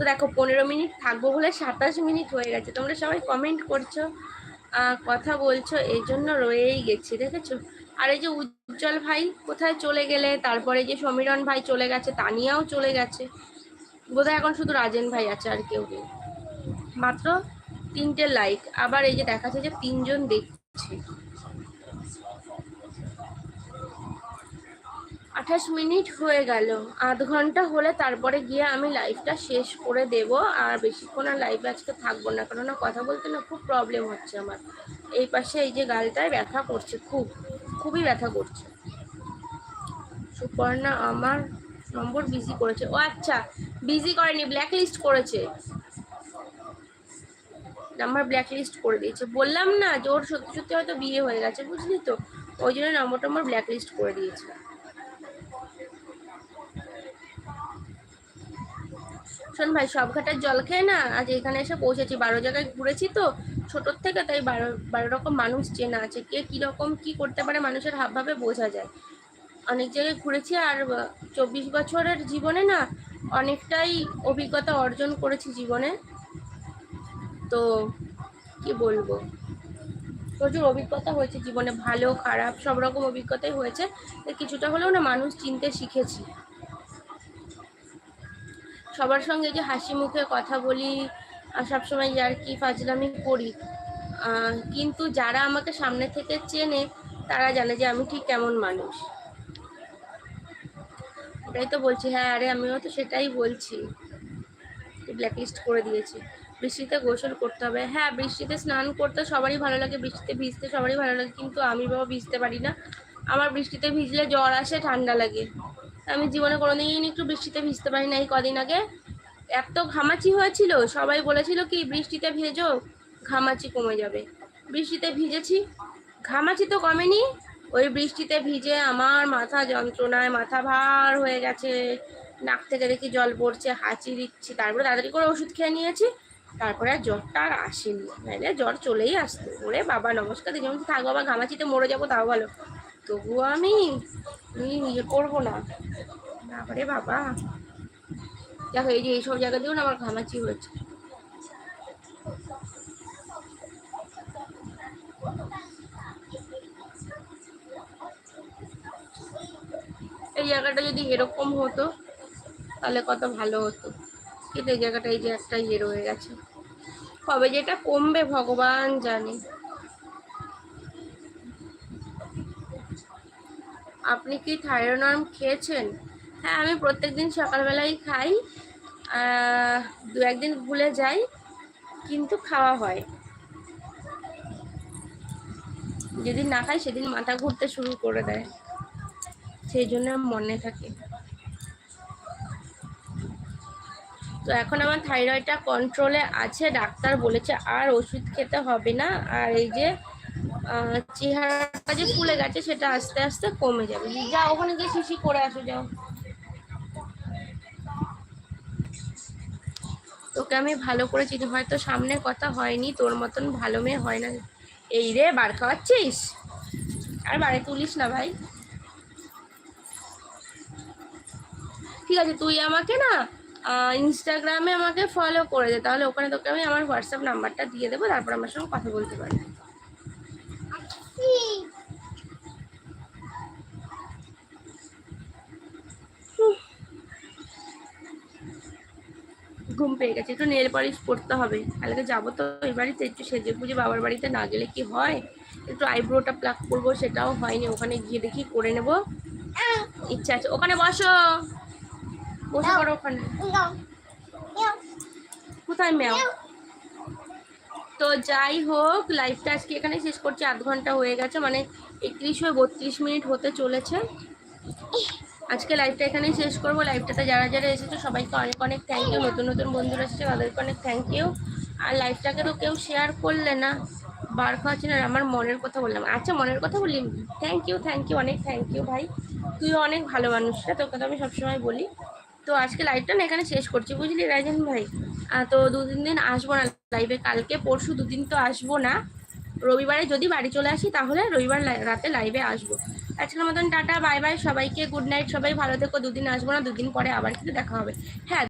তো দেখো, পনেরো মিনিট থাকব বলে সাতাশ মিনিট হয়ে গেছে। তোমরা সবাই কমেন্ট করছ কথা বলছো এই জন্য রয়েই গেছি, দেখেছ? আর এই যে উজ্জ্বল ভাই কোথায় চলে গেলে, তারপরে যে সমীরণ ভাই চলে গেছে, তানিয়াও চলে গেছে। বোধহয় এখন শুধু রাজেন ভাই আছে আর কেউ নেই। মাত্র তিনটে লাইক আবার এই যে দেখাচ্ছে যে তিনজন দেখছে। আঠাশ মিনিট হয়ে গেল। আধ ঘণ্টা হলে তারপরে গিয়ে আমি লাইভটা শেষ করে দেব। আর বেশিক্ষণ আর লাইভে আজকে থাকব না। কেননা কথা বলতে না খুব প্রবলেম হচ্ছে আমার। এই পাশে এই যে গালটায় ব্যথা করছে খুব, খুবই ব্যথা করছে। সুপর্ণা আমার নম্বর বিজি করেছে। ও আচ্ছা বিজি করেনি ব্ল্যাক লিস্ট করেছে। নাম্বার ব্ল্যাক লিস্ট করে দিয়েছে। বললাম না যে ওর সত্যি সত্যি হয়তো বিয়ে হয়ে গেছে, বুঝলি তো? ওই জন্য নম্বরটা আমার ব্ল্যাক লিস্ট করে দিয়েছে। শোন ভাই, সব ঘাটের জল খেয়ে না আজ এখানে এসে পৌঁছেছি। বারো জায়গায় ঘুরেছি তো, ছোটোর থেকে, তাই বারো বারো রকম মানুষ চেনা আছে। কে কীরকম কী করতে পারে মানুষের হাবভাবে বোঝা যায়। অনেক জায়গায় ঘুরেছি আর চব্বিশ বছরের জীবনে না অনেকটাই অভিজ্ঞতা অর্জন করেছি জীবনে। তো, কি বলব? প্রচুর অভিজ্ঞতা হয়েছে জীবনে, ভালো, খারাপ, সব রকম অভিজ্ঞতাই হয়েছে। কিছুটা হলেও না মানুষ চিনতে শিখেছি। সবার সঙ্গে যে হাসি মুখে কথা বলি, আর সবসময় আর কি ফাজলামি করি কিন্তু যারা আমাকে সামনে থেকে চেনে, তারা জানে যে আমি ঠিক কেমন মানুষ। ওটাই তো বলছি হ্যাঁ আরে আমিও তো সেটাই বলছি। ব্ল্যাকলিস্ট করে দিয়েছি। বৃষ্টিতে গোসল করতে হবে। হ্যাঁ বৃষ্টিতে স্নান করতে সবারই ভালো লাগে, বৃষ্টিতে ভিজতে সবারই ভালো লাগে, কিন্তু আমি বাবা ভিজতে পারি না। আমার বৃষ্টিতে ভিজলে জ্বর আসে, ঠান্ডা লাগে। আমি জীবনে কোনোদিন একটু বৃষ্টিতে ভিজতে পারি না এই কদিন আগে। এত ঘামাচি হয়েছিল, সবাই বলেছিল কি, বৃষ্টিতে ভেজো, ঘামাচি কমে যাবে। বৃষ্টিতে ভিজেছি, ঘামাচি তো কমেনি, ওই বৃষ্টিতে ভিজে আমার মাথা যন্ত্রণায় মাথা ভার হয়ে গেছে। নাক থেকে দেখি জল পড়ছে, হাঁচি দিচ্ছি, তারপরে তাড়াতাড়ি করে ওষুধ খেয়ে নিয়েছি, তারপরে আর জ্বরটা আর আসেনি। নাইলে জ্বর চলেই আসতো। ওরে বাবা, নমস্কার যেমন থাকব বাবা ঘামাচিতে মরে যাব, তাও ভালো। তবুও আমি আমি ইয়ে করব না। বাবারে বাবা। দেখো এই যে এইসব জায়গা দিয়েও না আমার ঘামাচি হয়েছে। এই জায়গাটা যদি এরকম হতো তাহলে কত ভালো হতো। কিন্তু এই জায়গাটা এই যে একটা ইয়ে রয়ে গেছে। কবে যেটা কমবে ভগবান জানে। আপনি কি থাইরোনর্ম খেয়েছেন? হ্যাঁ আমি প্রত্যেকদিন সকালবেলায় খাই দু একদিন ভুলে যাই, কিন্তু খাওয়া হয়। যেদিন না খাই, সেদিন মাথা ঘুরতে শুরু করে দেয়। সেই জন্য মনে থাকে। তো এখন আমার থাইরয়েডটা কন্ট্রোলে আছে, ডাক্তার বলেছে আর ওষুধ খেতে হবে না। আর এই যে চেহারাটা যে ফুলে গেছে সেটা আস্তে আস্তে কমে যাবে। যা ওখানে গিয়ে শিশি করে আসো, যাও। তোকে আমি ভালো করে চিনি, হয়তো সামনে কথা হয়নি, তোর মতন ভালো মেয়ে হয় না। এই রে, বার খাওয়াচ্ছিস? আর বারে তুলিস না, ভাই। ঠিক আছে, তুই আমাকে না ইনস্টাগ্রামে আমাকে ফলো করে দে, তাহলে ওখানে তোকে আমি আমার হোয়াটসঅ্যাপ নাম্বারটা দিয়ে দেবো, তারপর আমার সঙ্গে কথা বলতে পারবি। উফ। ঘুম পেয়ে গেছে, একটু নেল পলিশ করতে হবে। কালকে যাব তো ওই বাড়িতে, একটু সেজে পুজো বাবার বাড়িতে, না গেলে কি হয়? একটু আইব্রোটা প্লাক করব, সেটাও হয়নি, ওখানে গিয়ে দেখি করে নেব। ইচ্ছা আছে, ওখানে বসো। বসে পড়ো ওখানে। কোথায় ম্যাও তো যাই হোক লাইভটা আজকে এখানে শেষ করছি। আধ ঘণ্টা হয়ে গেছে মানে একত্রিশ হয়ে বত্রিশ মিনিট হতে চলেছে। আজকে লাইভটা এখানেই শেষ করব। লাইভটাতে যারা যারা এসেছে, সবাইকে অনেক অনেক থ্যাংক ইউ নতুন নতুন বন্ধুরা এসেছে, তাদেরকে অনেক থ্যাংক ইউ আর লাইভটাকে তো কেউ শেয়ার করলে না, বার খাওয়াচ্ছি না। আমার মনের কথা বললাম। আচ্ছা মনের কথা বলি। থ্যাংক ইউ থ্যাংক ইউ অনেক থ্যাংক ইউ ভাই। তুইও অনেক ভালো মানুষ রে, তোকে তো আমি সবসময় বলি। তো আজকে লাইভটা না এখানে শেষ করছি। বুঝলি রাজন ভাই? তো দু তিন দিন আসব না লাইভে কালকে, পরশু দুদিন তো আসব না। রবিবারে যদি বাড়ি চলে আসি, তাহলে রবিবার রাতে লাইভে আসব। আজকের মতন টাটা বাই বাই সবাইকে গুড নাইট সবাই ভালো থেকো, দুদিন আসব না, দুদিন পরে আবার কিন্তু দেখা হবে। হ্যাঁ